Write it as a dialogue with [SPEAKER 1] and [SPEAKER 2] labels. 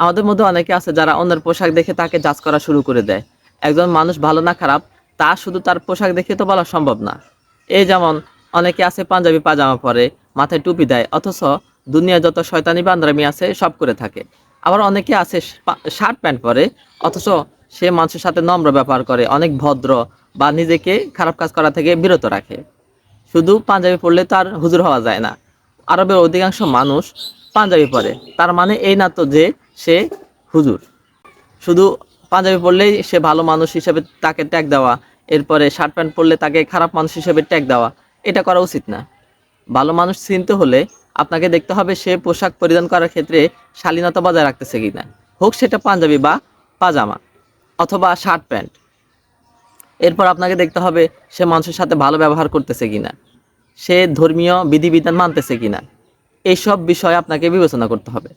[SPEAKER 1] আমাদের মধ্যে অনেকে আছে যারা অন্যের পোশাক দেখে তাকে জাজ করা শুরু করে দেয়। একজন মানুষ ভালো না খারাপ, তা শুধু তার পোশাক দেখে তো বলা সম্ভব না। এই যেমন অনেকে আছে পাঞ্জাবি পাজামা পরে, মাথায় টুপি দেয়, অথচ দুনিয়া যত শয়তানি বান্দ্রামি আছে সব করে থাকে। আবার অনেকে আছে শার্ট প্যান্ট পরে, অথচ সে মানুষের সাথে নম্র ব্যবহার করে, অনেক ভদ্র বা নিজেকে খারাপ কাজ করা থেকে বিরত রাখে। শুধু পাঞ্জাবি পরলে তার হুজুর হওয়া যায় না। আরবের অধিকাংশ মানুষ পাঞ্জাবি পরে। তার মানে এই না তো যে সে হুজুর। শুধু পাঞ্জাবি পরলেই সে ভালো মানুষ হিসেবে তাকে ট্যাগ দেওয়া, এরপরে শার্ট প্যান্ট পরলে তাকে খারাপ মানুষ হিসেবে ট্যাগ দেওয়া, এটা করা উচিত না। ভালো মানুষ চিনতে হলে আপনাকে দেখতে হবে সে পোশাক পরিধান করার ক্ষেত্রে শালীনতা বজায় রাখতেছে কি না হোক সেটা পাঞ্জাবি বা পাজামা অথবা শার্ট প্যান্ট এরপর আপনাকে দেখতে হবে সে মানুষের সাথে ভালো ব্যবহার করতেছে কি না সে ধর্মীয় বিধিবিধান মানতেছে কি না এইসব বিষয় আপনাকে বিবেচনা করতে হবে।